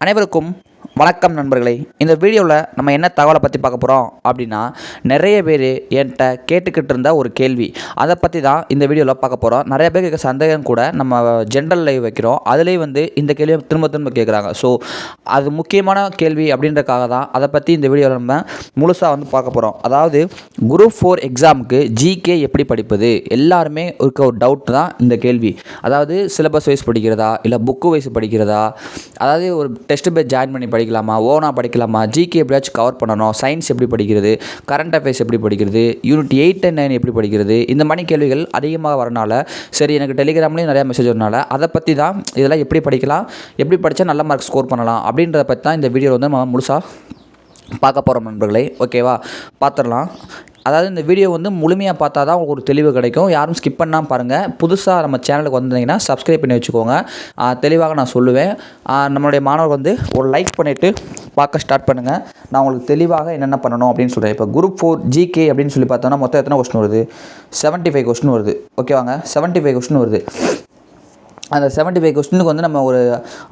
அனைவருக்கும் வணக்கம் நண்பர்களே இந்த வீடியோவில் நம்ம என்ன தகவலை பற்றி பார்க்க போகிறோம் அப்படின்னா நிறைய பேர் என்கிட்ட கேட்டுக்கிட்டு இருந்த ஒரு கேள்வி. அதை பற்றி தான் இந்த வீடியோவில் பார்க்க போகிறோம் நிறைய பேர் சந்தேகம் கூட நம்ம ஜென்ரல் லைவ் வைக்கிறோம். அதுலேயும் வந்து இந்த கேள்வியை திரும்ப திரும்ப கேட்குறாங்க ஸோ அது முக்கியமான கேள்வி அப்படின்றக்காக தான் அதை பற்றி இந்த வீடியோவில் நம்ம முழுசாக வந்து பார்க்க போகிறோம் அதாவது குரூப் ஃபோர் எக்ஸாமுக்கு ஜிகே எப்படி படிப்பது? எல்லாருமே இருக்க ஒரு டவுட் தான் இந்த கேள்வி. அதாவது சிலபஸ் வைஸ் படிக்கிறதா? இல்லை புக்கு வைஸ் படிக்கிறதா? அதாவது ஒரு டெஸ்ட் பேர் ஜாயின் பண்ணி படிக்கலாமா? ஓனா படிக்கலாமா? ஜிகே எப்படியாச்சும் கவர் பண்ணணும். சயின்ஸ் எப்படி படிக்கிறது? கரண்ட் அஃபேர்ஸ் எப்படி படிக்கிறது? யூனிட் எயிட் அண்ட் நைன் எப்படி படிக்கிறது? இந்த மாதிரி கேள்விகள் அதிகமாக வரனால சரி எனக்கு டெலிகிராம்லேயும் நிறையா மெசேஜ் வரனால அதை பற்றி தான் இதெல்லாம் எப்படி படிக்கலாம்? எப்படி படித்தா நல்ல மார்க் ஸ்கோர் பண்ணலாம்? அப்படின்றத பற்றி தான் இந்த வீடியோவில் வந்து நம்ம முழுசாக பார்க்க போகிறோம் நண்பர்களே. ஓகேவா பார்த்துடலாம். அதாவது இந்த வீடியோ வந்து முழுமையாக பார்த்தா தான் உங்களுக்கு ஒரு தெளிவு கிடைக்கும். யாரும் ஸ்கிப் பண்ணாமல் பாருங்கள் புதுசாக நம்ம சேனலுக்கு வந்தீங்கன்னா சப்ஸ்கிரைப் பண்ணி வச்சுக்கோங்க. தெளிவாக நான் சொல்லுவேன். நம்மளுடைய மாணவர் வந்து ஒரு லைக் பண்ணிவிட்டு பார்க்க ஸ்டார்ட் பண்ணுங்கள் நான் உங்களுக்கு தெளிவாக என்னென்ன பண்ணணும் அப்படின்னு சொல்கிறேன் இப்போ குரூப் ஃபோர் ஜிகே அப்படின்னு சொல்லி பார்த்தோன்னா மொத்தம் எத்தனை கொஸ்டின் வருது? 75 ஃபைவ் கொஸ்டின் வருது. ஓகேவாங்க 75 ஃபைவ் கொஸ்டின் வருது. அந்த 75 ஃபைவ் கொஸ்டினுக்கு வந்து நம்ம ஒரு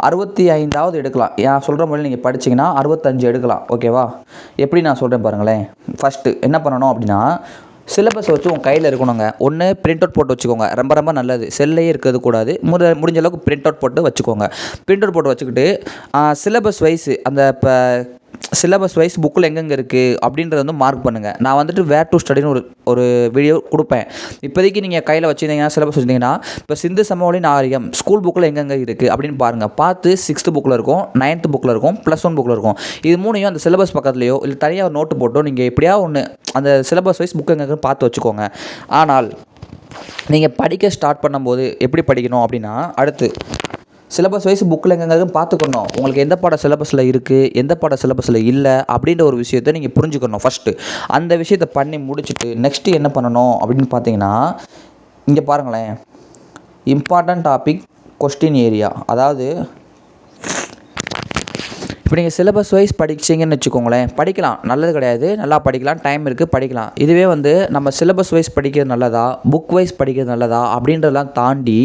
அறுபத்தி ஐந்தாவது எடுக்கலாம். நான் சொல்கிற மாதிரி நீங்கள் படிச்சீங்கன்னா அறுபத்தஞ்சு எடுக்கலாம். ஓகேவா எப்படி நான் சொல்கிறேன் பாருங்களேன். ஃபஸ்ட்டு என்ன பண்ணணும் அப்படின்னா சிலபஸ் வச்சு உங்கள் கையில் இருக்கணுங்க. ஒன்று பிரிண்ட் அவுட் போட்டு வச்சுக்கோங்க. ரொம்ப ரொம்ப நல்லது. செல்லையே இருக்கிறது கூடாது. முடி முடிஞ்ச அளவுக்கு பிரிண்ட் அவுட் போட்டு வச்சுக்கோங்க. பிரிண்ட் அவுட் போட்டு வச்சுக்கிட்டு சிலபஸ் வைஸு அந்த இப்போ சிலபஸ் வைஸ் புக்கில் எங்கெங்கே இருக்குது அப்படின்றத வந்து மார்க் பண்ணுங்கள் நான் வந்துட்டு வேர் டு ஸ்டடின்னு ஒரு ஒரு வீடியோ கொடுப்பேன். இப்போதைக்கு நீங்கள் கையில் வச்சுருந்தீங்கன்னா சிலபஸ் வச்சுருந்தீங்கன்னா இப்போ சிந்து சமவெளி நாகரிகம் ஸ்கூல் புக்கில் எங்கெங்கே இருக்குது அப்படின்னு பாருங்கள் பார்த்து சிக்ஸ்த்து புக்கில் இருக்கும் நைன்த்து புக்கில் இருக்கும் ப்ளஸ் ஒன் புக்கில் இருக்கும். இது மூணையும் அந்த சிலபஸ் பக்கத்துலையோ இல்லை தனியாக ஒரு நோட்டு போட்டோ நீங்கள் எப்படியா ஒன்று அந்த சிலபஸ் வைஸ் புக் எங்கே பார்த்து வச்சுக்கோங்க. ஆனால் நீங்கள் படிக்க ஸ்டார்ட் பண்ணும்போது எப்படி படிக்கணும் அப்படின்னா அடுத்து சிலபஸ் வைஸ் புக்கில் எங்கெங்க பார்த்துக்கணும். உங்களுக்கு எந்த பாட சிலபஸில் இருக்குது எந்த பாட சிலபஸில் இல்லை அப்படின்ற ஒரு விஷயத்தை நீங்கள் புரிஞ்சுக்கணும் ஃபஸ்ட்டு அந்த விஷயத்தை பண்ணி முடிச்சுட்டு நெக்ஸ்ட்டு என்ன பண்ணணும் அப்படின்னு பார்த்தீங்கன்னா இங்கே பாருங்களேன். இம்பார்ட்டன்ட் டாபிக் கொஸ்டின் ஏரியா அதாவது இப்போ நீங்கள் சிலபஸ் வைஸ் படிச்சிங்கன்னு வச்சுக்கோங்களேன் படிக்கலாம். நல்லது கிடையாது. நல்லா படிக்கலாம். டைம் இருக்குது படிக்கலாம். இதுவே வந்து நம்ம சிலபஸ் வைஸ் படிக்கிறது நல்லதா? புக் வைஸ் படிக்கிறது நல்லதா? அப்படின்றதெல்லாம் தாண்டி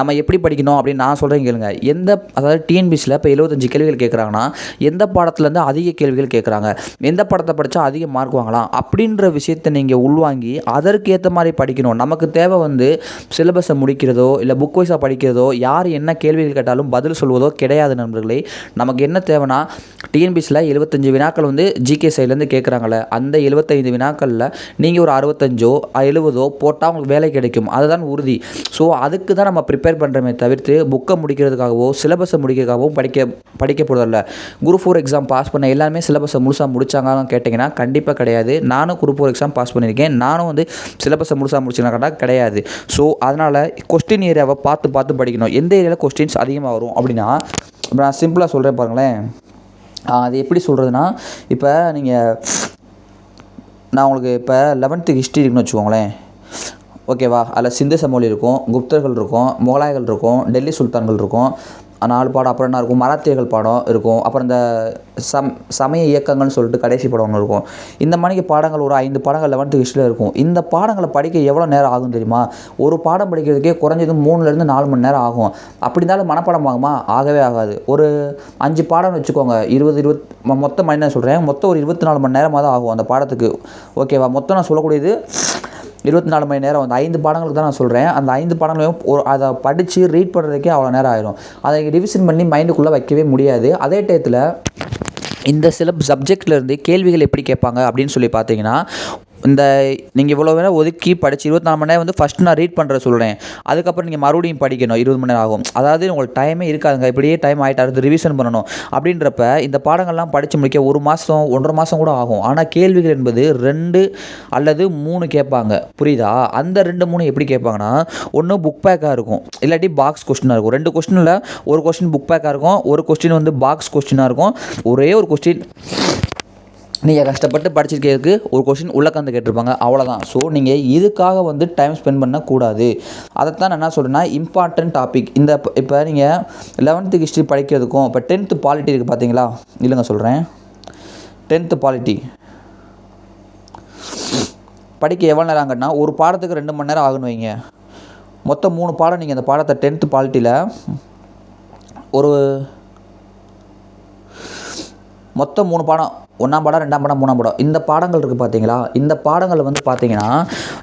நம்ம எப்படி படிக்கணும் அப்படின்னு நான் சொல்கிறேன் கேளுங்க. எந்த அதாவது டிஎன்பிசியில் இப்போ எழுபத்தஞ்சு கேள்விகள் கேட்குறாங்கன்னா எந்த பாடத்துலேருந்து அதிக கேள்விகள் கேட்குறாங்க எந்த படத்தை படித்தா அதிக மார்க் வாங்கலாம்? அப்படின்ற விஷயத்தை நீங்கள் உள்வாங்கி அதற்கு ஏற்ற மாதிரி படிக்கணும். நமக்கு தேவை வந்து சிலபஸை முடிக்கிறதோ இல்லை புக் வைஸாக படிக்கிறதோ யார் என்ன கேள்விகள் கேட்டாலும் பதில் சொல்வதோ கிடையாது நண்பர்களே. நமக்கு என்ன தேவைன்னா டிஎன்பிசியில் எழுபத்தஞ்சு வினாக்கள் வந்து ஜிகே சைட்லேருந்து கேட்குறாங்களே அந்த எழுபத்தைந்து வினாக்களில் நீங்கள் ஒரு அறுபத்தஞ்சோ எழுபதோ போட்டால் உங்களுக்கு வேலை கிடைக்கும். அதுதான் உறுதி. ஸோ அதுக்கு தான் நம்ம ப்ரிப்பேர் பண்ணுறோமே தவிர்த்து புக்கை முடிக்கிறதுக்காகவோ சிலபஸை முடிக்கிறதுக்காகவும் படிக்க படிக்க போகிறதில்ல குரூப் ஃபோர் எக்ஸாம் பாஸ் பண்ண எல்லாருமே சிலபஸை முழுசாக முடிச்சாங்கன்னு கேட்டிங்கன்னா கண்டிப்பாக கிடையாது. நானும் குரூப் ஃபோர் எக்ஸாம் பாஸ் பண்ணியிருக்கேன். நானும் வந்து சிலபஸை முழுசாக முடிச்சுனா கிடையாது. ஸோ அதனால் கொஸ்டின் ஏரியாவை பார்த்து பார்த்து படிக்கணும். எந்த ஏரியாவில் கொஸ்டின்ஸ் அதிகமாக வரும் அப்படின்னா இப்போ நான் சிம்பிளாக சொல்கிறேன் பாருங்களேன். அது எப்படி சொல்கிறதுனா இப்போ நீங்கள் நான் உங்களுக்கு இப்போ லெவன்த்து ஹிஸ்ட்ரி இருக்குன்னு வச்சுக்கோங்களேன். ஓகேவா அதில் சிந்து சமவெளி இருக்கும் குப்தர்கள் இருக்கும் முகலாயர்கள் இருக்கும் டெல்லி சுல்தான்கள் இருக்கும். நாலு பாடம் அப்புறம் என்ன இருக்கும்? மராத்தியர்கள் பாடம் இருக்கும். அப்புறம் இந்த சம் சமய இயக்கங்கள்னு சொல்லிட்டு கடைசி படம் ஒன்று இருக்கும். இந்த மாதிரிக்கு பாடங்கள் ஒரு ஐந்து பாடங்கள் லெவன்த்து ஹிஸ்ட்ரியில் இருக்கும். இந்த பாடங்களை படிக்க எவ்வளோ நேரம் ஆகும் தெரியுமா? ஒரு பாடம் படிக்கிறதுக்கே குறைஞ்சது மூணுலேருந்து நாலு மணி நேரம் ஆகும். அப்படி இருந்தாலும் மனப்பாடம் ஆகுமா ஆகவே ஆகாது. ஒரு அஞ்சு பாடம்னு வச்சுக்கோங்க. இருபது இருபத் மொ- மொத்த மணி நேரம் சொல்கிறேன் மொத்தம் ஒரு இருபத்தி நாலு மணி நேரமாக தான் ஆகும் அந்த பாடத்துக்கு. ஓகேவா? மொத்தம் நான் சொல்லக்கூடியது இருபத்தி நாலு மணி நேரம் அந்த ஐந்து பாடங்களுக்கு தான் நான் சொல்கிறேன் அந்த ஐந்து பாடங்களையும் ஒரு அதை படித்து ரீட் பண்ணுறதுக்கே அவ்வளோ நேரம் ஆயிரும். அதை ரிவிஷன் பண்ணி மைண்டுக்குள்ளே வைக்கவே முடியாது. அதே டயத்தில் இந்த சில சப்ஜெக்ட்லேருந்து கேள்விகள் எப்படி கேட்பாங்க அப்படின்னு சொல்லி பார்த்தீங்கன்னா இந்த நீங்கள் இவ்வளோ நேரம் ஒதுக்கி படித்து இருபத்தி நாலு மணி நேரம் வந்து ஃபஸ்ட் நான் ரீட் பண்ணுற சொல்கிறேன் அதுக்கப்புறம் நீங்கள் மறுபடியும் படிக்கணும் இருபது மணி நேரம் ஆகும். அதாவது உங்களுக்கு டைமே இருக்காதுங்க. இப்படியே டைம் ஆகிட்டு அடுத்து ரிவிஷன் பண்ணணும். அப்படின்றப்ப இந்த பாடங்கள்லாம் படித்து முடிக்க ஒரு மாதம் ஒன்றரை மாதம் கூட ஆகும். ஆனால் கேள்விகள் என்பது ரெண்டு அல்லது மூணு கேட்பாங்க. புரியுதா? அந்த ரெண்டு மூணு எப்படி கேட்பாங்கன்னா ஒன்று புக் பேக்காக இருக்கும். இல்லாட்டி பாக்ஸ் கொஸ்டினாக இருக்கும். ரெண்டு கொஸ்டினில் ஒரு கொஸ்டின் புக் பேக்காக இருக்கும். ஒரு கொஸ்டின் வந்து பாக்ஸ் கொஸ்டினாக இருக்கும். ஒரே ஒரு கொஸ்டின் நீங்கள் கஷ்டப்பட்டு படிச்சிருக்கிறதுக்கு ஒரு கொஷின் உள்ளக்கந்து கேட்டிருப்பாங்க. அவ்வளோதான் ஸோ நீங்கள் இதுக்காக வந்து டைம் ஸ்பெண்ட் பண்ணக்கூடாது. அதைத்தான் நான் என்ன சொல்கிறேன்னா இம்பார்ட்டன்ட் டாபிக் இந்த இப்போ நீங்கள் லெவன்த்து ஹிஸ்ட்ரி படிக்கிறதுக்கும் இப்போ டென்த்து பாலிட்டி இருக்குது பார்த்தீங்களா இல்லைங்க சொல்கிறேன் டென்த்து பாலிட்டி படிக்க எவ்வளோ நேரம் ஆகுன்னா ஒரு பாடத்துக்கு ரெண்டு மணி நேரம் ஆகுன்னு வைங்க. மொத்தம் மூணு பாடம் நீங்கள் அந்த பாடத்தை டென்த்து பாலிட்டியில் ஒரு மொத்தம் மூணு பாடம் ஒன்றாம் பாடம் ரெண்டாம் பாடம் மூணாம் பாடம் இந்த பாடங்கள் இருக்குது பார்த்தீங்களா இந்த பாடங்கள் வந்து பார்த்தீங்கன்னா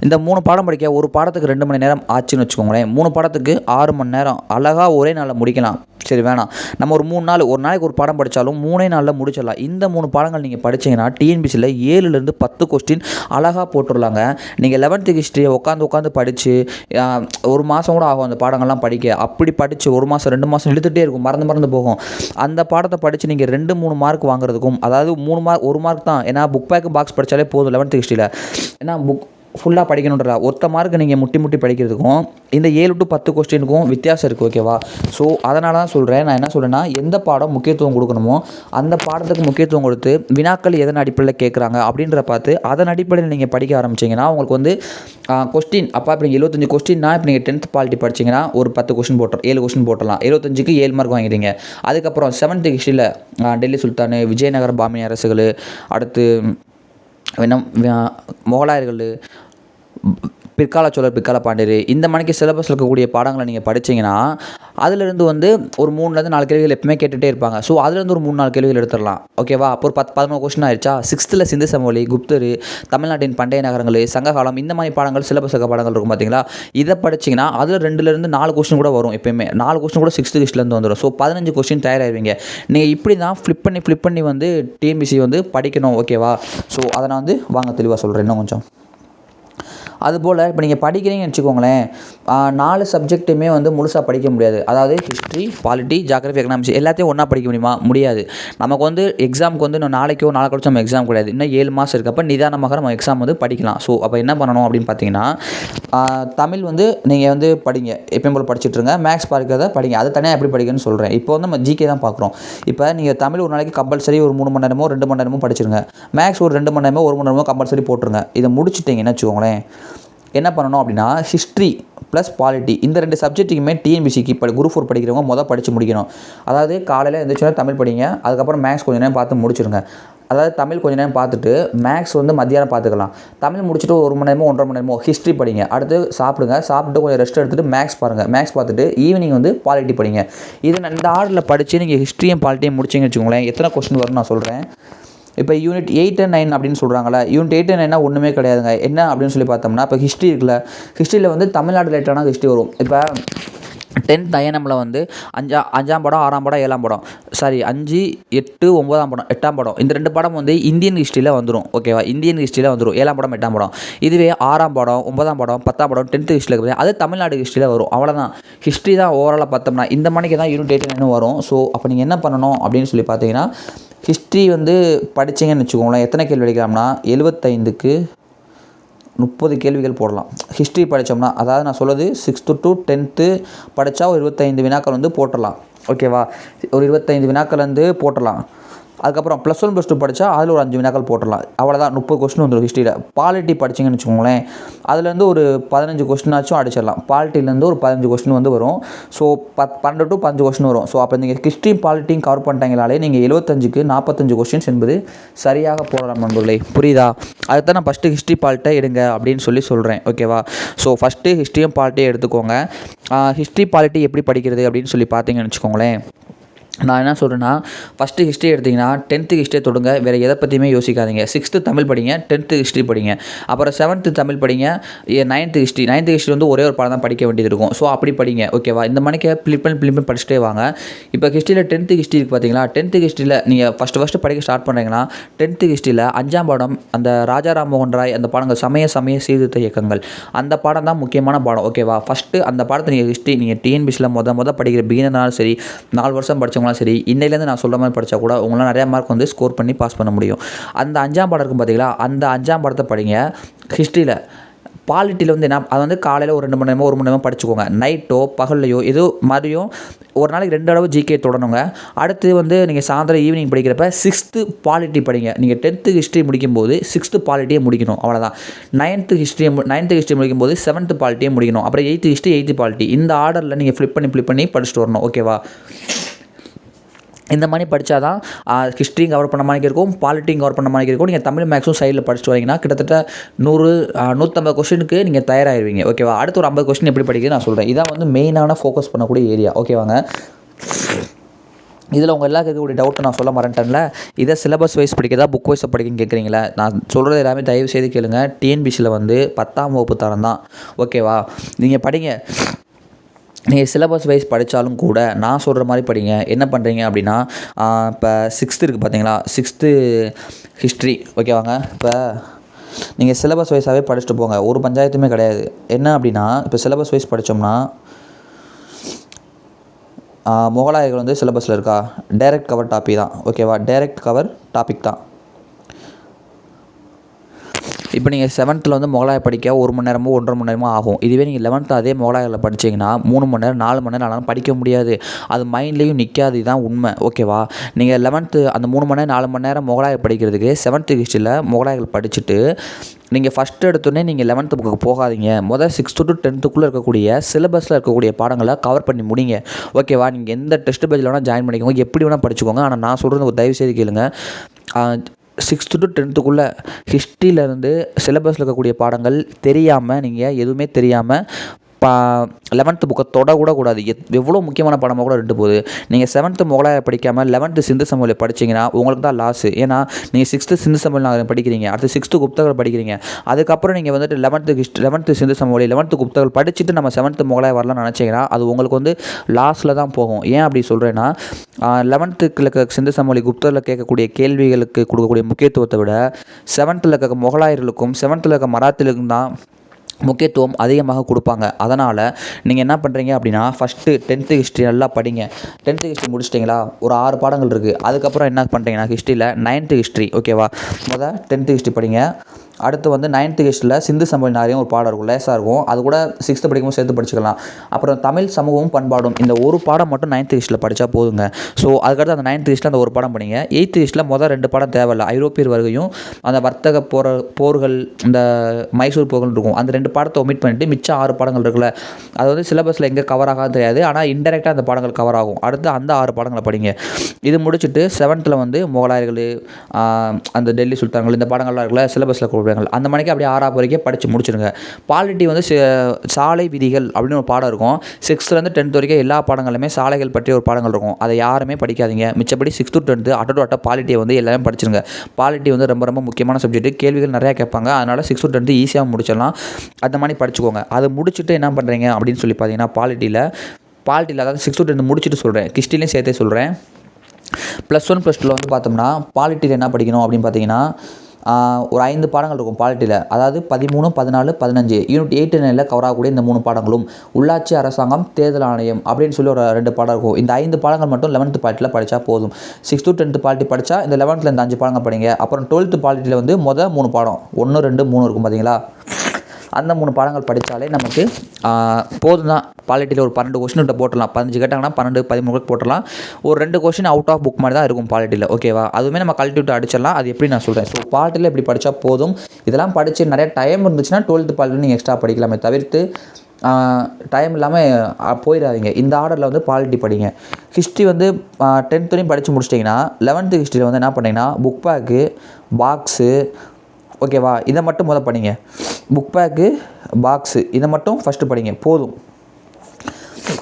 இந்த மூணு பாடம் படிக்க ஒரு பாடத்துக்கு ரெண்டு மணி நேரம் ஆச்சுன்னு வச்சுக்கோங்களேன். மூணு பாடத்துக்கு ஆறு மணி நேரம் அழகாக ஒரே நாளில் முடிக்கலாம். சரி வேணாம். நம்ம ஒரு மூணு நாள் ஒரு நாளைக்கு ஒரு பாடம் படித்தாலும் மூணே நாளில் முடிச்சிடலாம். இந்த மூணு பாடங்கள் நீங்கள் படிச்சீங்கன்னா டிஎன்பிசியில் ஏழுலேருந்து பத்து கொஸ்டின் அழகாக போட்டுடலாங்க. நீங்கள் லெவன்த்து ஹிஸ்ட்ரியை உட்காந்து உட்காந்து படித்து ஒரு மாதம் கூட ஆகும் அந்த பாடங்கள்லாம் படிக்க. அப்படி படித்து ஒரு மாதம் ரெண்டு மாதம் இழுத்துகிட்டே இருக்கும். மறந்து மறந்து போகும். அந்த பாடத்தை படித்து நீங்கள் ரெண்டு மூணு மார்க் வாங்குறதுக்கும் அதாவது மூணு மார்க் ஒரு மார்க் தான். ஏன்னா புக் பேக்கு பாக்ஸ் படித்தாலே போதும் லெவன்த்து ஹிஸ்ட்ரியில் ஏன்னா புக் ஃபுல்லாக படிக்கணுன்றா ஒருத்த மார்க் நீங்கள் முட்டி முட்டி படிக்கிறதுக்கும் இந்த ஏழு டு பத்து கொஸ்டினுக்கும் வித்தியாசம் இருக்குது ஓகேவா ஸோ அதனால தான் சொல்கிறேன் நான் என்ன சொல்கிறேன்னா எந்த பாடம் முக்கியத்துவம் கொடுக்கணுமோ அந்த பாடத்துக்கு முக்கியத்துவம் கொடுத்து வினாக்கள் எதன் அடிப்படையில் கேட்குறாங்க அப்படின்ற பார்த்து அதன் அடிப்படையில் நீங்கள் படிக்க ஆரம்பிச்சிங்கன்னா உங்களுக்கு வந்து கொஸ்டின் அப்போ இப்போ நீங்கள் எழுபத்தஞ்சு கொஸ்டின்னா இப்போ நீங்கள் டென்த் பாலிட்டி படிச்சிங்கன்னா ஒரு பத்து கொஸ்டின் போட்டோம் ஏழு கொஸ்டின் போட்டலாம் எழுபத்தஞ்சுக்கு ஏழு மார்க் வாங்கிடுங்க அதுக்கப்புறம் செவன்த்து ஹிஸ்ட்ரியில் டெல்லி சுல்தானு விஜயநகர பாமினி அரசுகள் அடுத்து வேணும் முகலாயர்கள் பிற்கால சோழர் பிற்கால பாண்டியர் இந்த மணிக்கு சிலபஸில் இருக்கக்கூடிய பாடங்களை நீங்கள் படிச்சீங்கன்னா அதுலேருந்து வந்து ஒரு மூணுலேருந்து நாலு கேள்விகள் எப்பவுமே கேட்டுகிட்டே இருப்பாங்க. ஸோ அதுலேருந்து ஒரு மூணு நாலு கேள்விகள் எடுத்துடலாம். ஓகேவா அப்போ ஒரு பத்து பதினோரு கொஸ்டின் ஆயிடுச்சா சிக்ஸ்த்தில் சிந்து சமவெளி குப்தர் தமிழ்நாட்டின் பண்டைய நகரங்கள் சங்ககாலம் இந்த மாதிரி பாடங்கள் சிலபஸ் இருக்க பாடங்கள் இருக்கும் பார்த்தீங்களா இதை படிச்சிங்கன்னா அதில் ரெண்டுலேருந்து நாலு கொஸ்டின் கூட வரும் எப்பயுமே. நாலு கொஸ்டின் கூட சிக்ஸ்த்து லிஸ்ட்லேருந்து வந்துடும் ஸோ பதினஞ்சு கொஸ்டின் தயாராகிடுவீங்க நீங்கள் இப்படி தான் ஃப்ளிப் பண்ணி ஃப்ளிப் பண்ணி வந்து டிஎம்பிசி வந்து படிக்கணும். ஓகேவா ஸோ அதை நான் வந்து வாங்க தெளிவாக சொல்கிறேன் இன்னும் கொஞ்சம். அதுபோல் இப்போ நீங்கள் படிக்கிறீங்கன்னு வச்சுக்கோங்களேன் நாலு சப்ஜெக்ட்டுமே வந்து முழுசாக படிக்க முடியாது. அதாவது ஹிஸ்ட்ரி பாலிட்டி ஜாகிரபி எக்கனாமிக்ஸ் எல்லாத்தையும் ஒன்றா படிக்க முடியுமா? முடியாது. நமக்கு வந்து எக்ஸாமுக்கு வந்து இன்னும் நாளைக்கோ நாளை கழிச்சு நம்ம எக்ஸாம் கிடையாது. இன்னும் ஏழு மாதம் இருக்கப்போ நிதானமாக நம்ம எக்ஸாம் வந்து படிக்கலாம். ஸோ அப்போ என்ன பண்ணணும் அப்படின்னு பார்த்தீங்கன்னா தமிழ் வந்து நீங்கள் வந்து படிங்க. எப்பயும் போல் படிச்சுட்ருங்க மேக்ஸ் பார்க்கிறத படிங்க. அது தனியாக எப்படி படிக்கணும்னு சொல்கிறேன் இப்போ வந்து நம்ம ஜிகே தான் பார்க்குறோம் இப்போ நீங்கள் தமிழ் ஒரு நாளைக்கு கம்பல்சரி ஒரு மூணு மணி நேரமோ ரெண்டு மணி நேரமோ படிச்சிருங்க. மேக்ஸ் ஒரு ரெண்டு மணி நேரமோ ஒரு மணி நேரமோ கம்பல்சரி போட்டுருங்க. இதை முடிச்சிட்டிங்கன்னு வச்சுக்கோங்களேன். என்ன பண்ணணும் அப்படின்னா ஹிஸ்ட்ரி ப்ளஸ் பாலிட்டி இந்த ரெண்டு சப்ஜெக்ட்டுக்குமே டிஎன்பிசிக்கு இப்போ குரூப் ஃபோர் படிக்கிறவங்க மொதல் படித்து முடிக்கணும். அதாவது காலையில் எழுந்திரிச்சோன்னா தமிழ் படிங்க அதுக்கப்புறம் மேக்ஸ் கொஞ்ச நேரம் பார்த்து முடிச்சிருங்க. அதாவது தமிழ் கொஞ்ச நேரம் பார்த்துட்டு மேக்ஸ் வந்து மத்தியானம் பார்த்துக்கலாம். தமிழ் முடிச்சுட்டு ஒரு மணி நேரமோ ஒன்றரை மணி நேரமோ ஹிஸ்ட்ரி படிங்க. அடுத்து சாப்பிடுங்க சாப்பிட்டு கொஞ்சம் ரெஸ்ட் எடுத்துகிட்டு மேக்ஸ் பாருங்கள் மேக்ஸ் பார்த்துட்டு ஈவினிங் வந்து பாலிட்டி படிங்க. இது ரெண்டு இந்த ஆர்டரில் படித்து நீங்கள் ஹிஸ்ட்ரியும் பாலிட்டியும் முடிச்சிங்கன்னு வச்சுக்கோங்களேன் எத்தனை கொஸ்டின் வரும்னு நான் சொல்கிறேன் இப்போ யூனிட் எயிட் அண்ட் நைன் அப்படின்னு சொல்கிறாங்களே யூனிட் எயிட் அண்ட் நைனா ஒன்றுமே கிடையாதுங்க. என்ன அப்படின்னு சொல்லி பார்த்தோம்னா இப்போ ஹிஸ்ட்ரி இருக்குல்ல ஹிஸ்ட்ரியில் வந்து தமிழ்நாடு ரிலேட்டடான ஹிஸ்ட்ரி வரும். இப்போ டென்த் ஐஎன்எம்மில் வந்து அஞ்சா அஞ்சாம் படம் ஆறாம் படம் ஏழாம் படம். சாரி அஞ்சு எட்டு ஒன்பதாம் படம் எட்டாம் படம். இந்த ரெண்டு படம் வந்து இந்தியன் ஹிஸ்ட்ரியில் வந்துடும் ஓகேவா இந்தியன் ஹிஸ்ட்ரியில் வந்துடும் ஏழாம் படம் எட்டாம் படம். இதுவே ஆறாம் படம் ஒன்பதாம் படம் பத்தாம் படம் டென்த்து ஹிஸ்ட்ரியில் இருக்குது. அது தமிழ்நாடு ஹிஸ்ட்ரியில் வரும். அவ்வளோதான் ஹிஸ்ட்ரி தான் ஓவராலாக பார்த்தோம்னா இந்த மணிக்கு தான் யூனிட் எயிட் நைன் வரும். ஸோ அப்போ நீங்கள் என்ன பண்ணணும் அப்படின்னு சொல்லி பார்த்தீங்கன்னா ஹிஸ்ட்ரி வந்து படிச்சீங்கன்னு வச்சுக்கோங்களேன். எத்தனை கேள்வி அடிக்கலாம்னா எழுபத்தைந்துக்கு முப்பது கேள்விகள் போடலாம். ஹிஸ்ட்ரி படித்தோம்னா அதாவது நான் சொல்லுது சிக்ஸ்த்து டு டென்த்து படித்தா ஒரு இருபத்தைந்து வினாக்கள் வந்து போட்டுடலாம் ஓகேவா ஒரு இருபத்தைந்து வினாக்கள் வந்து போட்டுடலாம் அதுக்கப்புறம் ப்ளஸ் ஒன் ப்ளஸ் டூ படித்தா அதில் ஒரு அஞ்சு வினாக்கள் போட்டுடலாம். அவ்வளோதான் முப்பது கொஸ்டின் வந்துடும் ஹிஸ்ட்ரியில் பாலிட்டி படிச்சிங்கன்னு வச்சுக்கோங்களேன் அதுலேருந்து ஒரு பதினஞ்சு கொஸ்டினாச்சும் அடிச்சிடலாம். பாலிட்டிலேருந்து ஒரு பதினஞ்சு கொஸ்டின் வந்து வரும். ஸோ பத் பன்னெண்டு டு பதினஞ்சு கொஸ்டின் வரும். ஸோ அப்போ நீங்கள் ஹிஸ்ட்ரியும் பாலிட்டியும் கவர் பண்ணிட்டாங்களாலே நீங்கள் எழுபத்தஞ்சுக்கு நாற்பத்தஞ்சு கொஸ்டின்ஸ் என்பது சரியாக போடலாம் நண்பர்களே. புரியுதா? அதுதான் நான் ஃபஸ்ட்டு ஹிஸ்ட்ரி பால்ட்டை எடுங்க அப்படின்னு சொல்லி சொல்கிறேன் ஓகேவா ஸோ ஃபஸ்ட்டு ஹிஸ்ட்ரியும் பாலிட்டியும் எடுத்துக்கோங்க. ஹிஸ்ட்ரி பாலிட்டி எப்படி படிக்கிறது அப்படின்னு சொல்லி பார்த்தீங்கன்னு வச்சுக்கோங்களேன். நான் என்ன சொல்கிறேன்னா ஃபஸ்ட்டு ஹிஸ்ட்ரி எடுத்திங்கன்னா டென்த்து ஹிஸ்ட்ரியை தொடுங்க வேறு எதை பற்றியுமே யோசிக்காதீங்க. சிக்ஸ்த்து தமிழ் படிங்க டென்த்து ஹிஸ்ட்ரி படிங்க. அப்புறம் செவன்த்து தமிழ் படிங்க நைன்த்து ஹிஸ்ட்ரி நைன்த்து ஹிஸ்ட்ரி வந்து ஒரே ஒரு பாடம் தான் படிக்க வேண்டியது இருக்கும். ஸோ அப்படி படிங்க ஓகேவா இந்த மணிக்கு பிளிப்பன் பிளிப்பன் படிச்சுட்டே வாங்க. இப்போ ஹிஸ்ட்ரியில் டென்த்து ஹிஸ்ட்ரி இருக்குது பார்த்தீங்களா டென்த்து ஹிஸ்ட்ரியில் நீங்கள் ஃபஸ்ட்டு ஃபஸ்ட்டு படிக்க ஸ்டார்ட் பண்ணுறீங்கன்னா டென்த்து ஹிஸ்ட்ரியில் அஞ்சாம் பாடம் அந்த ராஜா ராம்மோகன் ராய் அந்த பாடங்கள் சமய சமய சீர்திருத்த இயக்கங்கள். அந்த பாடம் தான் முக்கியமான பாடம் ஓகேவா ஃபஸ்ட்டு அந்த பாடத்தை நீங்கள் ஹிஸ்ட்ரி நீங்கள் டிஎன்பிசியில் மொதல் மொதல் படிக்கிற பிகினர்னாலும் சரி நாலு வருஷம் படிச்சவங்களாலும் சரி இன்னையிலேருந்து நான் சொல்கிற மாதிரி படித்தா கூட உங்களால் நிறையா மார்க் வந்து ஸ்கோர் பண்ணி பாஸ் பண்ண முடியும். அந்த அஞ்சாம் பாடம் இருக்கும் பார்த்தீங்களா அந்த அஞ்சாம் பாடத்தை படிங்க. ஹிஸ்ட்ரியில் பாலிட்டியில் வந்து என்ன அது வந்து காலையில் ஒரு ரெண்டு மணி நேரமோ ஒரு மணி நேரமோ படிச்சுக்கோங்க. நைட்டோ பகல்லையோ ஏதோ மதியம் ஒரு நாளைக்கு ரெண்டு அளவு ஜிகே தொடணுங்க. அடுத்து வந்து நீங்கள் சாயந்தரம் ஈவினிங் படிக்கிறப்ப சிக்ஸ்த்து பாலிட்டி படிங்க. நீங்கள் டென்த்து ஹிஸ்ட்ரி முடிக்கும்போது சிக்ஸ்த்து பாலிட்டியை முடிக்கணும். அவ்வளோதான் நைன்த்து ஹிஸ்ட்ரியை நைன்த்து ஹிஸ்ட்ரி முடிக்கும்போது செவன்த்து பாலிட்டியை முடிக்கணும். அப்புறம் எயித்து ஹிஸ்ட்ரி எயித்து பாலிட்டி இந்த ஆர்டரில் நீங்கள் ஃப்ளிப் பண்ணி ஃப்ளிப் பண்ணி படிச்சுட்டு வரணும். ஓகேவா இந்த மாதிரி படித்தா தான் ஹிஸ்ட்ரியும் கவர் பண்ண மாதிரி இருக்கும் பாலிட்டியும் கவர் பண்ண மாதிரி இருக்கும். நீங்கள் தமிழ் மேக்ஸும் சைடில் படிச்சுட்டு வரீங்கன்னா கிட்டத்தட்ட நூறு நூற்றம்பது கொஸ்டினுக்கு நீங்கள் தயாராகிடுவீங்க ஓகேவா அடுத்து ஒரு ஐம்பது கொஸ்டின் எப்படி படிக்கிறது நான் சொல்கிறேன் இதான் வந்து மெயினான ஃபோக்கஸ் பண்ணக்கூடிய ஏரியா ஓகேவாங்க இதில் உங்கள் எல்லா கேட்கக்கூடிய டவுட்டை நான் சொல்ல மறந்துட்டேன்ல. இதை சிலபஸ் வைஸ் படிக்கிறதா புக் வைஸை படிக்கன்னு கேட்குறீங்களா நான் சொல்கிறது எல்லாமே தயவு செய்து கேளுங்க. டிஎன்பிசியில் வந்து பத்தாம் வகுப்பு தரம் தான். ஓகேவா நீங்கள் படிங்க. நீங்கள் சிலபஸ் வைஸ் படித்தாலும் கூட நான் சொல்கிற மாதிரி படிங்க. என்ன பண்ணுறீங்க அப்படின்னா இப்போ சிக்ஸ்த்து இருக்குது பார்த்தீங்களா சிக்ஸ்த்து ஹிஸ்ட்ரி ஓகேவாங்க இப்போ நீங்கள் சிலபஸ் வைஸாகவே படிச்சுட்டு போங்க. ஒரு பஞ்சாயத்துமே கிடையாது. என்ன அப்படின்னா இப்போ சிலபஸ் வைஸ் படித்தோம்னா முகலாயர்கள் வந்து சிலபஸில் இருக்கா? டைரக்ட் கவர் டாபிக் தான். ஓகேவா டைரக்ட் கவர் டாபிக் தான். இப்போ நீங்கள் செவன்த்தில் வந்து முகலாய படிக்க ஒரு மணி நேரமோ ஒன்றரை மணி நேரமோ ஆகும். இதுவே நீங்கள் லெவன்த்து அதே முகலாயில் படிச்சீங்கன்னா மூணு மணி நேரம் நாலு மணி நேரம் ஆனாலும் படிக்க முடியாது. அது மைண்ட்லேயும் நிற்காது இதுதான் உண்மை. ஓகேவா நீங்கள் லெவன்த்து அந்த மூணு மணி நேரம் நாலு மணி நேரம் முகலாய படிக்கிறதுக்கு செவன்த்து ஹிஸ்ட்ரியில் முகலாயர்கள் படிச்சுட்டு நீங்கள் ஃபஸ்ட்டு எடுத்தோடனே நீங்கள் லெவன்த்து புக்கு போகாதீங்க. முதல் சிக்ஸ்த்து டு டென்த்துக்குள்ளே இருக்கக்கூடிய சிலபஸில் இருக்கக்கூடிய பாடங்களை கவர் பண்ணி முடிங்க. ஓகேவா நீங்கள் எந்த டெஸ்ட் பேஜில் வேணால் ஜாயின் பண்ணிக்கோங்க. எப்படி வேணால் படிச்சுக்கோங்க. ஆனால் நான் சொல்கிறது ஒரு தயவு செய்து கேளுங்க சிக்ஸ்த்து டு டென்த்துக்குள்ளே ஹிஸ்ட்ரியிலேருந்து சிலபஸில் இருக்கக்கூடிய பாடங்கள் தெரியாமல் நீங்கள் எதுவுமே தெரியாமல் பா லெவன்த்து புக்கை தொட கூட கூடாது எத் எவ்வளோ முக்கியமான படமாக கூட ரெண்டு போகுது நீங்கள் செவன்த்து முகலாய படிக்காமல் லெவன்த்து சிந்து சமவெளி படிச்சீங்கன்னா உங்களுக்கு தான் லாஸு ஏன்னா நீங்கள் சிக்ஸ்த்து சிந்து சமவெளி நாகரிகம் படிக்கிறீங்க. அடுத்து சிக்ஸ்த்து குப்தகள் படிக்கிறீங்க. அதுக்கப்புறம் நீங்கள் வந்துட்டு லெவன்த்து ஹிஸ்ட் லெவன்த்து சிந்து சமவெளி லெவன்த்து குப்தகள் படிச்சுட்டு நம்ம செவன்த்து முகலாய வரலாம்னு நினச்சிங்கன்னா அது உங்களுக்கு வந்து லாஸில் தான் போகும். ஏன் அப்படி சொல்கிறேன்னா லெவன்த்துக்கு இருக்க சிந்து சமவெளி குப்தரில் கேட்கக்கூடிய கேள்விகளுக்கு கொடுக்கக்கூடிய முக்கியத்துவத்தை விட செவன்த்தில் இருக்க முகலாயர்களுக்கும் செவன்த்தில் இருக்க மராத்திலுக்கும் தான் முக்கியத்துவம் அதிகமாக கொடுப்பாங்க. அதனால் நீங்கள் என்ன பண்ணுறீங்க அப்படின்னா ஃபஸ்ட்டு டென்த்து ஹிஸ்ட்ரி நல்லா படிங்க. டென்த்து ஹிஸ்ட்ரி முடிச்சிட்டிங்களா? ஒரு ஆறு பாடங்கள் இருக்குது அதுக்கப்புறம் என்ன பண்ணுறீங்கன்னா ஹிஸ்ட்ரியில் நைன்த்து ஹிஸ்ட்ரி ஓகேவா முதல் டென்த்து ஹிஸ்ட்ரி படிங்க. அடுத்து வந்து நைன்த்து கெஸ்ட்டில் சிந்து சமவெளி நாகரிகம் ஒரு பாடம் இருக்கும் லேசாக இருக்கும். அது கூட சிக்ஸ்த்து படிக்கும்போது சேர்த்து படிச்சுக்கலாம். அப்புறம் தமிழ் சமூகமும் பண்பாடும். இந்த ஒரு பாடம் மட்டும் நைன்த்து கெஸ்ட்டில் படித்தா போதுங்க. ஸோ அதுக்கடுத்து அந்த நைன்த்து கெஸ்ட்டில் அந்த ஒரு பாடம் படிங்க. எயித்து கெஸ்ட்டில் மொதல் ரெண்டு பாடம் தேவையில்ல. ஐரோப்பியர் வருகையும் அந்த வர்த்தக போர போர்கள் இந்த மைசூர் போர்கள் இருக்கும். அந்த ரெண்டு பாடத்தை ஒமிட் பண்ணிட்டு மிச்சம் ஆறு பாடங்கள் இருக்குல்ல அது வந்து சிலபஸில் எங்கே கவர் ஆகாது தெரியாது. ஆனால் இன்டெரக்டாக அந்த பாடங்கள் கவர் ஆகும். அடுத்து அந்த ஆறு பாடங்களை படிங்க. இது முடிச்சுட்டு செவன்த்தில் வந்து முகலாயர்கள் அந்த டெல்லி சுல்தான்கள் இந்த பாடங்கள்லாம் இருக்குல்ல சிலபஸில் கொடுப்பாங்க அந்த மணிக்கு அப்படியே ஆறாவது வரைக்கும் படித்து முடிச்சிருங்க. பாலிட்டி வந்து சாலை விதிகள் அப்படின்னு ஒரு பாடம் இருக்கும். சிக்ஸ்த்துலேருந்து டென்த் வரைக்கும் எல்லா பாடங்களுமே சாலைகள் பற்றிய ஒரு பாடங்கள் இருக்கும். அதை யாருமே படிக்காதீங்க. மிச்சப்படி சிக்ஸ்த்து டென்த்து அட்ட டு அட்ட பாலிட்டியை வந்து எல்லாமே படிச்சிருங்க. பாலிட்டி வந்து ரொம்ப ரொம்ப முக்கியமான சப்ஜெக்ட் கேள்விகள் நிறையா கேட்பாங்க. அதனால் சிக்ஸ்த்து டென்த்து ஈஸியாக முடிச்சிடலாம். அந்த மாதிரி படிச்சுக்கோங்க. அதை முடிச்சுட்டு என்ன பண்ணுறீங்க அப்படின்னு சொல்லி பார்த்தீங்கன்னா பாலிட்டியில் பாலிட்டியில் அதாவது சிக்ஸ்த்து டு டென்த் முடிச்சுட்டு சொல்கிறேன் கிறிஸ்டிலையும் சேர்த்தே சொல்கிறேன் ப்ளஸ் ஒன் ப்ளஸ் டூவில் வந்து பார்த்தோம்னா பாலிட்டியில் என்ன படிக்கணும் அப்படின்னு பார்த்தீங்கன்னா ஒரு ஐந்து பாடங்கள் இருக்கும் பாலிட்டியில் அதாவது பதிமூணு பதினாலு பதினஞ்சு. யூனிட் எயிட் நைனில் கவர் ஆகக்கூடிய இந்த மூணு பாடங்களும். உள்ளாட்சி அரசாங்கம் தேர்தல் ஆணையம் அப்படின்னு சொல்லி ஒரு ரெண்டு பாடம் இருக்கும். இந்த ஐந்து பாடங்கள் மட்டும் லெவன்த்து பாலிட்டியில் படித்தா போதும். சிக்ஸ்த்து டென்த்து பாலிட்டி படித்தா இந்த லெவன்த்தில் இந்த அஞ்சு பாடங்கள் படிங்க. அப்புறம் டுவெல்த்து பாலிட்டியில் வந்து மொதல் மூணு பாடம். ஒன்று ரெண்டு மூணு இருக்கும் பார்த்தீங்களா அந்த மூணு பாடங்கள் படித்தாலே நமக்கு போதும் தான் பாலிட்டியில் ஒரு பன்னெண்டு கொஸ்டின் போட்டலாம் பதினஞ்சு கேட்டாங்கன்னா பன்னெண்டு பதிமூணு போட்டுடலாம். ஒரு ரெண்டு கொஸ்டின் அவுட் ஆஃப் புக் மாதிரி தான் இருக்கும் பாலிட்டியில் ஓகேவா அதுவுமே நம்ம கழட்டி விட்டு அடிச்சிடலாம். அது எப்படி நான் சொல்கிறேன் ஸோ பாலிட்டியில் இப்படி படித்தா போதும். இதெல்லாம் படித்து நிறைய டைம் இருந்துச்சுன்னா டுவெல்த்து பாலிட்டி நீங்கள் எக்ஸ்ட்ரா படிக்கலாமே தவிர்த்து டைம் இல்லாமல் போயிடாதீங்க. இந்த ஆர்டரில் வந்து பாலிட்டி படிங்க. ஹிஸ்ட்ரி வந்து டென்த் வரையும் படித்து முடிச்சிட்டிங்கன்னா லெவன்த்து ஹிஸ்ட்ரியில் வந்து என்ன பண்ணிங்கன்னா புக் பேக்கு பாக்ஸு ஓகேவா இதை மட்டும் முத படிங்க. புக் பேக்கு பாக்ஸு இதை மட்டும் ஃபஸ்ட்டு படிங்க போதும்.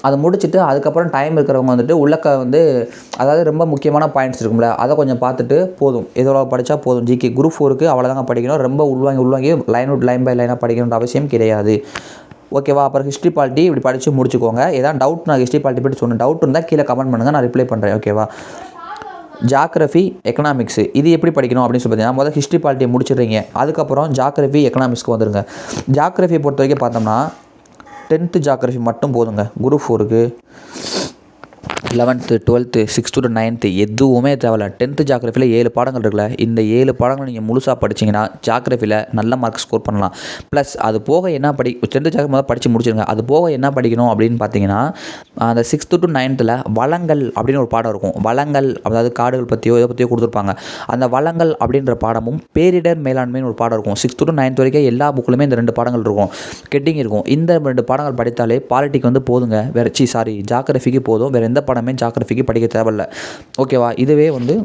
அதை முடிச்சுட்டு அதுக்கப்புறம் டைம் இருக்கிறவங்க வந்துட்டு உள்ளக்க வந்து அதாவது ரொம்ப முக்கியமான பாயிண்ட்ஸ் இருக்கும்ல அதை கொஞ்சம் பார்த்துட்டு போதும். எதோ படித்தா போதும். ஜிகே குரூப் ஃபோருக்கு அவ்வளோதாங்க படிக்கணும். ரொம்ப உள்வாங்கி உள்வாங்கி லைன் அவுட் லைன் பை லைனாக படிக்கணுன்ற அவசியம் கிடையாது. ஓகேவா அப்புறம் ஹிஸ்ட்ரி பாலிட்டி இப்படி படித்து முடிச்சுக்கோங்க. ஏதாவது டவுட் நான் ஹிஸ்ட்ரி பாலிட்டி பற்றி சொன்னேன். டவுட் இருந்தால் கீழே கமெண்ட் பண்ணுங்கள் நான் ரிப்ளை பண்ணுறேன் ஓகேவா ஜாக்ரஃபி எக்கனாமிக்ஸ் இது எப்படி படிக்கணும் அப்படின்னு சொல்லி பார்த்தீங்கன்னா முதல்ல ஹிஸ்ட்ரி பாலிட்டியை முடிச்சிடுறீங்க. அதுக்கப்புறம் ஜாக்ரஃபி எக்கனாமிக்ஸ்க்கு வந்துருங்க. ஜாக்ரஃபியை பொறுத்த வரைக்கும் பார்த்தோம்னா டென்த்து ஜாக்ரஃபி மட்டும் போதுங்க. குரூப் ஃபோருக்கு eleventh twelfth sixth to ninth எதுவுமே தேவையில்ல. டென்த்து ஜாக்ரஃபியில் ஏழு பாடங்கள் இருக்குல்ல. இந்த ஏழு பாடங்கள் நீங்கள் முழுசாக படிச்சீங்கன்னா ஜாக்ரஃபியில் நல்ல மார்க் ஸ்கோர் பண்ணலாம். ப்ளஸ் அது போக என்ன படி டென்த்து ஜாக்ரஃபி முதல்ல படித்து முடிச்சிருங்க. அது போக என்ன படிக்கணும் அப்படின்னு பார்த்தீங்கன்னா அந்த சிக்ஸ்த்து டு நைன்த்தில் வளங்கள் அப்படின்னு ஒரு பாடம் இருக்கும். வளங்கள் அதாவது காடுகள் பற்றியோ இதை பற்றியோ கொடுத்துருப்பாங்க. அந்த வளங்கள் அப்படின்ற பாடமும் பேரிடர் மேலாண்மைன்னு ஒரு பாடம் இருக்கும். சிக்ஸ்த்து டு நைன்த் வரைக்கும் எல்லா புக்குலுமே இந்த ரெண்டு பாடங்கள் இருக்கும். கெட்டிங் இருக்கும். இந்த ரெண்டு பாடங்கள் படித்தாலே பாலிட்டிக் வந்து போதுங்க. வேறு சி சாரி ஜாக்ரஃபிக்கு போதும். வேறு எந்த பாடம் ஜாகிரஃபிக்கு படிக்க தேவையில்ல. ஓகேவா இதுவே வந்து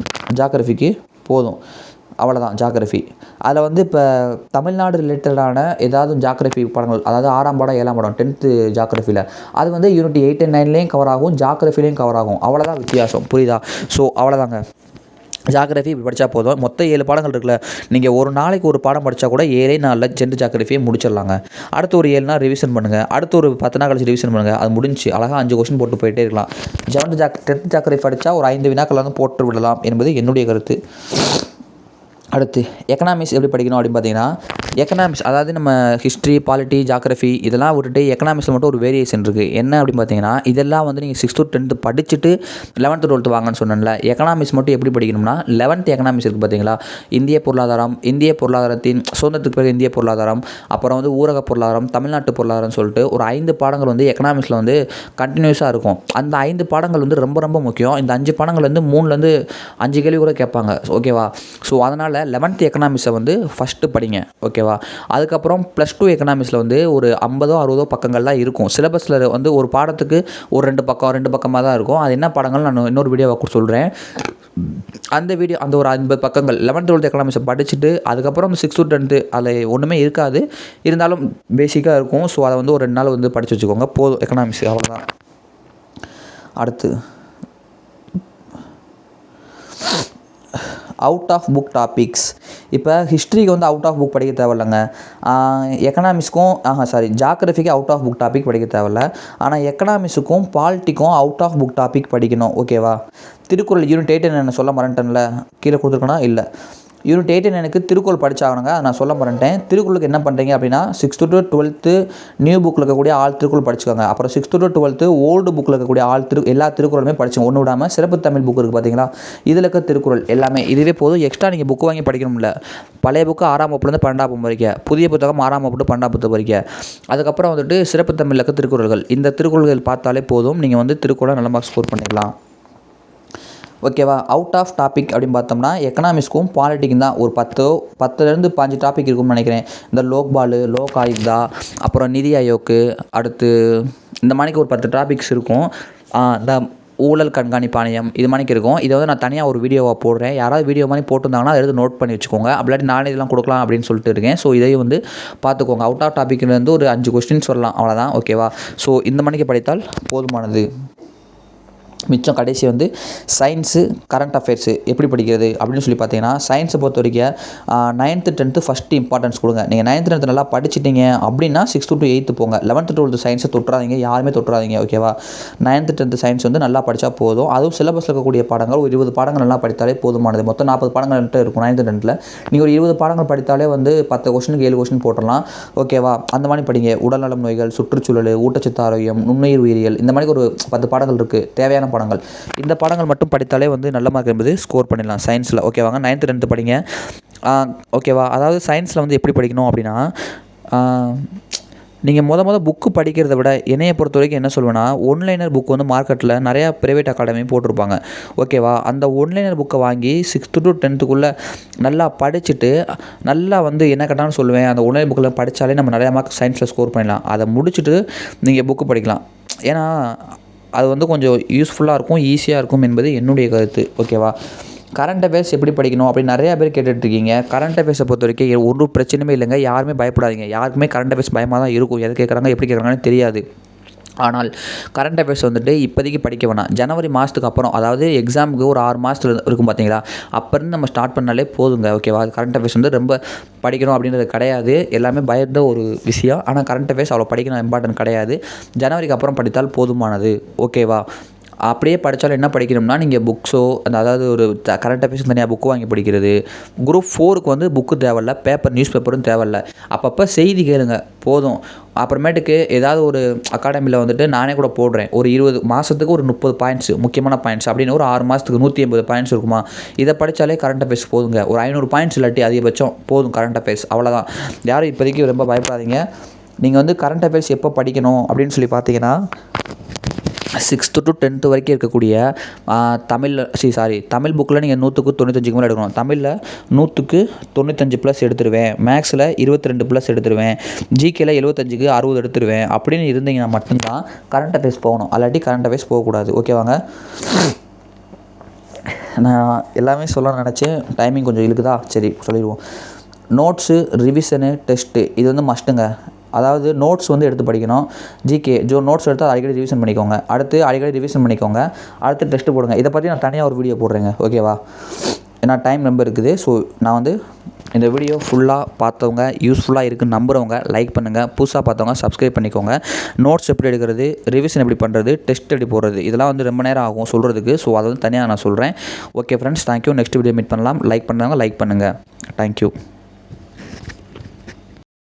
ஜாகிரஃபிக்கு போதும். அவ்வளோதான் ஜாகிரஃபி அதில் வந்து இப்போ தமிழ்நாடு ரிலேட்டடான ஏதாவது ஜாகிரஃபி படங்கள் அதாவது ஆறாம் படம் ஏழாம் படம் டென்த்து ஜாகிரஃபியில் அது வந்து யூனிட் எயிட் அண்ட் நைன்லேயும் கவர் ஆகும் ஜாகிரஃபிலையும் கவர் ஆகும். அவ்வளோதான் வித்தியாசம் புரியுதா? ஸோ அவ்வளோதாங்க ஜாகிரஃபி இப்படி படித்தா போதும். மொத்தம் ஏழு பாடங்கள் இருக்குல்ல நீங்கள் ஒரு நாளைக்கு ஒரு பாடம் படித்தா கூட ஏழே நாளில் ஜென்ரல் ஜாகிரஃபியை முடிச்சிடலாங்க. அடுத்து ஒரு ஏழு நாள் ரிவிஷன் பண்ணுங்கள் அடுத்து ஒரு பத்து நாள் கழிச்சு ரிவிஷன் பண்ணுங்கள் அது முடிஞ்சு அழகாக அஞ்சு கொஸ்டின் போட்டு போயிட்டே இருக்கலாம். ஜெவன் ஜாக் டென்த் ஜாகிரஃபி படித்தா ஒரு ஐந்து வினாக்கள் வந்து போட்டு விடலாம் என்பது என்னுடைய கருத்து. அடுத்து எக்கனாமிக்ஸ் எப்படி படிக்கணும் அப்படின்னு பார்த்தீங்கன்னா எக்கனாமிக்ஸ் அதாவது நம்ம ஹிஸ்ட்ரி பாலிட்டி ஜாக்ரஃபி இதெல்லாம் விட்டுட்டு எக்கனாமிக்ஸில் மட்டும் ஒரு வேரியேஷன் இருக்குது என்ன அப்படின்னு பார்த்தீங்கன்னா இதெல்லாம் வந்து நீங்கள் சிக்ஸ்த்து டென்த்து படிச்சுட்டு லெவன்த்து டுவெல்த்து வாங்கன்னு சொன்னேன்ல. எக்கனாமிக்ஸ் மட்டும் எப்படி படிக்கணும்னா லெவன்த் எக்கனாமிக்ஸ் இருக்குது பார்த்தீங்களா? இந்திய பொருளாதாரம் இந்திய பொருளாதாரத்தின் சுதந்திரத்துக்கு பிறகு இந்திய பொருளாதாரம் அப்புறம் வந்து ஊரக பொருளாதாரம் தமிழ்நாட்டு பொருளாதாரம் சொல்லிட்டு ஒரு ஐந்து பாடங்கள் வந்து எக்கனாமிக்ஸில் வந்து கண்டினியூஸாக இருக்கும். அந்த ஐந்து பாடங்கள் வந்து ரொம்ப ரொம்ப முக்கியம். இந்த அஞ்சு பாடங்கள் வந்து மூணுலேருந்து அஞ்சு கேள்வி கூட கேட்பாங்க. ஓகேவா ஸோ அதனால் லெவன்த் எக்கனாமிக்ஸை வந்து ஃபஸ்ட்டு படிங்க ஓகேவா அதுக்கப்புறம் ப்ளஸ் டூ எக்கனாமிக்ஸில் வந்து ஒரு ஐம்பதோ அறுபதோ பக்கங்கள்லாம் இருக்கும். சிலபஸில் வந்து ஒரு பாடத்துக்கு ஒரு ரெண்டு பக்கம் ரெண்டு பக்கமாக தான் இருக்கும். அது என்ன பாடங்கள் நான் இன்னொரு வீடியோவை சொல்கிறேன் அந்த வீடியோ அந்த ஒரு ஐம்பது பக்கங்கள். லெவன்த் டுவெல்த் எக்கனாமிக்ஸை படிச்சுட்டு அதுக்கப்புறம் சிக்ஸ் டு டென்த்து அதில் ஒன்றுமே இருக்காது. இருந்தாலும் பேசிக்காக இருக்கும். ஸோ அதை வந்து ஒரு ரெண்டு நாள் வந்து படித்து வச்சுக்கோங்க. போதும் எக்கனாமிக்ஸ் அவ்வளோதான் அடுத்து. அவுட் ஆஃப் புக் டாபிக்ஸ் இப்போ ஹிஸ்ட்ரிக்கு வந்து அவுட் ஆஃப் புக் படிக்க தேவையில்லைங்க. எக்கனாமிக்ஸ்க்கும் ஆஹா சாரி ஜாகிரஃபிக்கு அவுட் ஆஃப் புக் டாபிக் படிக்க தேவையில்ல. ஆனால் எக்கனாமிக்ஸுக்கும் பாலிட்டிக்கும் அவுட் ஆஃப் புக் டாபிக் படிக்கணும். ஓகேவா திருக்குறள் யூனிட் எயிட் என்ன சொல்ல மறந்துட்டேன்ல. கீழே கொடுத்துருக்கேனா? இல்லை. யூனிட் எயிட் எனக்கு திருக்குறள் படிச்சாகணுங்க. அதை நான் சொல்ல மாட்டேன் திருக்குறளுக்கு என்ன பண்ணுறீங்க அப்படின்னா சிக்ஸ்த்து டு டுவெல்த்து நியூ புக்கில் இருக்கக்கூடிய ஆள் திருக்குறள் படிச்சுக்கோங்க. அப்புறம் சிக்ஸ்த்து டு டுவெல்த்து ஓல்டு புக்கில் இருக்கக்கூடிய ஆள் திரு எல்லா திருக்குறளுமே படிச்சுங்க ஒன்று விடாமல் சிறப்பு தமிழ் புக் இருக்குது பார்த்தீங்களா இதில் இருக்க திருக்குறள் எல்லாமே இதுவே போதும். எக்ஸ்ட்ரா நீங்கள் புக்கு வாங்கி படிக்கணும்ல. பழைய புக்கு ஆறாம் வகுப்புலேருந்து பன்னெண்டாம் வகுப்பு வரைக்கும் புதிய புத்தகம் ஆறாம் வகுப்பு பன்னெண்டாம் வகுப்பு வரைக்கும் அதுக்கப்புறம் வந்துட்டு சிறப்பு தமிழில் இருக்க திருக்குறள்கள். இந்த திருக்குறள்கள் பார்த்தாலே போதும். நீங்கள் வந்து திருக்குறளை நல்ல மார்க் ஸ்கோர் பண்ணிக்கலாம். ஓகேவா? அவுட் ஆஃப் டாபிக் அப்படின்னு பார்த்தோம்னா எக்கனாமிக்ஸ்க்கும் பாலிட்டிக்கும் தான் ஒரு பத்தோ பத்துலேருந்து பாஞ்சு டாபிக் இருக்கும்னு நினைக்கிறேன். இந்த லோக்பாலு லோக் ஆயுக்தா அப்புறம் நிதி ஆயோக்கு அடுத்து இந்த மாதிரிக்கு ஒரு பத்து டாபிக்ஸ் இருக்கும். இந்த ஊழல் கண்காணிப்பு ஆணையம் இது மாதிரிக்கு இருக்கும். இதை வந்து நான் தனியாக ஒரு வீடியோவாக போடுறேன். யாராவது வீடியோ மாதிரி போட்டிருந்தாங்கன்னா அதை எடுத்து நோட் பண்ணி வச்சுக்கோங்க. அப்படி நானே இதெல்லாம் கொடுக்கலாம் அப்படின்னு சொல்லிட்டு இருக்கேன். ஸோ இதையும் வந்து பார்த்துக்கோங்க. அவுட் ஆஃப் டாப்பிக்லேருந்து ஒரு அஞ்சு கொஸ்டின் சொல்லலாம் அவ்வளோதான் ஓகேவா ஸோ இந்த மணிக்கு படித்தால் போதுமானது. மிச்சம் கடைசி வந்து சயின்ஸு கரண்ட் அஃபேர்ஸு எப்படி படிக்கிறது அப்படின்னு சொல்லி பார்த்தீங்கன்னா சயின்ஸை பொறுத்த வரைக்கும் நைன்த்து டென்த்து ஃபஸ்ட்டு இம்பார்ட்டன்ஸ் கொடுங்க. நீங்கள் நைன்த்து டென்த்து நல்லா படிச்சிட்டிங்க அப்படின்னா சிக்ஸ்த்து டு எயித்து போங்க. லெவன்த்து டுவெல்த்து சயின்ஸை தொட்டுறாதீங்க யாருமே தொட்டுறாதீங்க ஓகேவா நைன்த்து டென்த்து சயின்ஸ் வந்து நல்லா படித்தா போதும். அதுவும் சிலபஸில் இருக்கக்கூடிய பாடங்கள் ஒரு இருபது பாடங்கள் நல்லா படித்தாலே போதுமானது. மொத்தம் நாற்பது பாடங்கள் இருக்கும் நைன்த்து டென்த்தில் நீங்கள் ஒரு இருபது பாடங்கள் படித்தாலே வந்து பத்து கொஸ்டினுக்கு ஏழு கொஸ்டின் போட்டுடலாம் ஓகேவா அந்த மாதிரி படிங்க. உடல்நலம் நோய்கள் சுற்றுச்சூழல் ஊட்டச்சத்து ஆரோக்கியம் நுண்ணுயிர் உயிரியல் இந்த மாதிரி ஒரு பத்து பாடங்கள் இருக்குது தேவையான பாடங்கள். இந்த பாடங்கள் மட்டும் படித்தாலே வந்து நல்ல மார்க் என்பது ஸ்கோர் பண்ணிடலாம். சயின்ஸில் ஓகேவாங்க நைன்த்து டென்த்து படிங்க. ஓகேவா அதாவது சயின்ஸில் வந்து எப்படி படிக்கணும் அப்படின்னா நீங்கள் மொதல் மொதல் புக்கு படிக்கிறத விட என்னையை பொறுத்த வரைக்கும் என்ன சொல்லுவேன்னா ஒன்லைனர் புக் வந்து மார்க்கெட்டில் நிறையா ப்ரைவேட் அகாடமி போட்டிருப்பாங்க. ஓகேவா அந்த ஒன்லைனர் புக்கை வாங்கி சிக்ஸ்த்து டு டென்த்துக்குள்ளே நல்லா படிச்சுட்டு நல்லா வந்து என்ன கேட்டாலும் சொல்லுவேன். அந்த ஒன்லைன் புக்கில் படித்தாலே நம்ம நிறையா மார்க் சயின்ஸில் ஸ்கோர் பண்ணலாம் அதை முடிச்சுட்டு நீங்கள் புக்கு படிக்கலாம். ஏன்னா அது வந்து கொஞ்சம் யூஸ்ஃபுல்லாக இருக்கும் ஈஸியாக இருக்கும் என்பது என்னுடைய கருத்து. ஓகேவா கரண்ட் அஃபேர்ஸ் எப்படி படிக்கணும் அப்படின்னு நிறையா பேர் கேட்டுட்ருக்கீங்க கரண்ட் அஃபேர்ஸை பொறுத்த வரைக்கும் ஒரு பிரச்சனையுமே இல்லைங்க. யாருமே பயப்படாதீங்க. யாருக்குமே கரண்ட் அஃபேர்ஸ் பயமாக தான் இருக்கும். எது கேட்குறாங்க எப்படி கேட்குறாங்கன்னு தெரியாது. ஆனால் கரண்ட் அஃபேர்ஸ் வந்துட்டு இப்போதைக்கு படிக்க வேணாம். ஜனவரி மாதத்துக்கு அப்புறம் அதாவது எக்ஸாமுக்கு ஒரு ஆறு மாதத்துல இருக்கும் பார்த்தீங்களா அப்போருந்து நம்ம ஸ்டார்ட் பண்ணாலே போதுங்க ஓகேவா கரண்ட் அஃபேர்ஸ் வந்து ரொம்ப படிக்கணும் அப்படின்றது கிடையாது. எல்லாமே பயந்த ஒரு விஷயம். ஆனால் கரண்ட் அஃபேர்ஸ் அவ்வளோ படிக்கணும் இம்பார்ட்டன்ட் கிடையாது. ஜனவரிக்கு அப்புறம் படித்தால் போதுமானது ஓகேவா அப்படியே படித்தாலும் என்ன படிக்கணும்னா நீங்கள் புக்ஸோ அந்த அதாவது ஒரு த கரண்ட் அஃபேர்ஸ் தனியாக புக்கு வாங்கி படிக்கிறது. குரூப் ஃபோருக்கு வந்து புக்கு தேவையில்ல பேப்பர் நியூஸ் பேப்பரும் தேவையில்ல. அப்பப்போ செய்தி கேளுங்க போதும். அப்புறமேட்டுக்கு ஏதாவது ஒரு அகாடமியில் வந்துட்டு நானே கூட போடுறேன். ஒரு இருபது மாதத்துக்கு ஒரு முப்பது பாயிண்ட்ஸ் முக்கியமான பாயிண்ட்ஸ் அப்படின்னு ஒரு ஆறு மாதத்துக்கு நூற்றி ஐம்பது பாயிண்ட்ஸ் இருக்குமா? இதை படித்தாலே கரண்ட் அஃபேர்ஸ் போதுங்க. ஒரு ஐநூறு பாயிண்ட்ஸ் இல்லாட்டி அதிகபட்சம் போதும் கரண்ட் அஃபேர்ஸ் அவ்வளோதான் யாரும் இப்போதைக்கு ரொம்ப பயப்படாதீங்க. நீங்கள் வந்து கரண்ட் அஃபேர்ஸ் எப்போ படிக்கணும் அப்படின்னு சொல்லி பார்த்தீங்கன்னா சிக்ஸ்த்து டு டென்த்து வரைக்கும் இருக்கக்கூடிய தமிழில் சி சாரி தமிழ் புக்கில் நீங்கள் நூற்றுக்கு தொண்ணூத்தஞ்சுக்கு மேலே எடுக்கணும். தமிழில் நூற்றுக்கு தொண்ணூத்தஞ்சு ப்ளஸ் எடுத்துருவேன். மேக்ஸில் இருபத்தி ரெண்டு ப்ளஸ் எடுத்துருவேன். ஜிகேல எழுபத்தஞ்சுக்கு அறுபது எடுத்துருவேன். அப்படின்னு இருந்தீங்கன்னா மட்டும்தான் கரண்ட் அஃபேர்ஸ் போகணும். அல்லாட்டி கரண்ட் அஃபேர்ஸ் போகக்கூடாது. ஓகேவாங்க நான் எல்லாமே சொல்ல நினச்சேன். டைமிங் கொஞ்சம் இழுக்குதா? சரி சொல்லிடுவோம். நோட்ஸு ரிவிஷனு டெஸ்ட்டு இது வந்து மஸ்ட்டுங்க அதாவது நோட்ஸ் வந்து எடுத்து படிக்கணும். ஜிகே ஜோ நோட்ஸ் எடுத்து அடிக்கடி ரிவிஷன் பண்ணிக்கோங்க. அடுத்து அடிக்கடி ரிவிஷன் பண்ணிக்கோங்க. அடுத்து டெஸ்ட்டு போடுங்க. இதை பற்றி நான் தனியாக ஒரு வீடியோ போடுறேங்க. ஓகேவா ஏன்னா டைம் ரொம்ப இருக்குது. ஸோ நான் வந்து இந்த வீடியோ ஃபுல்லாக பார்த்தவங்க யூஸ்ஃபுல்லாக இருக்குன்னு நம்புகிறவங்க லைக் பண்ணுங்கள் புதுசாக பார்த்தவங்க சப்ஸ்கிரைப் பண்ணிக்கோங்க. நோட்ஸ் எப்படி எடுக்கிறது ரிவிஷன் எப்படி பண்ணுறது டெஸ்ட் எப்படி போடுறது இதெல்லாம் வந்து ரொம்ப நேரம் ஆகும் சொல்கிறதுக்கு ஸோ அதை வந்து தனியாக நான் சொல்கிறேன் okay friends thank you next video meet பண்ணலாம். லைக் பண்ணுறவங்க லைக் பண்ணுங்கள் தேங்க்யூ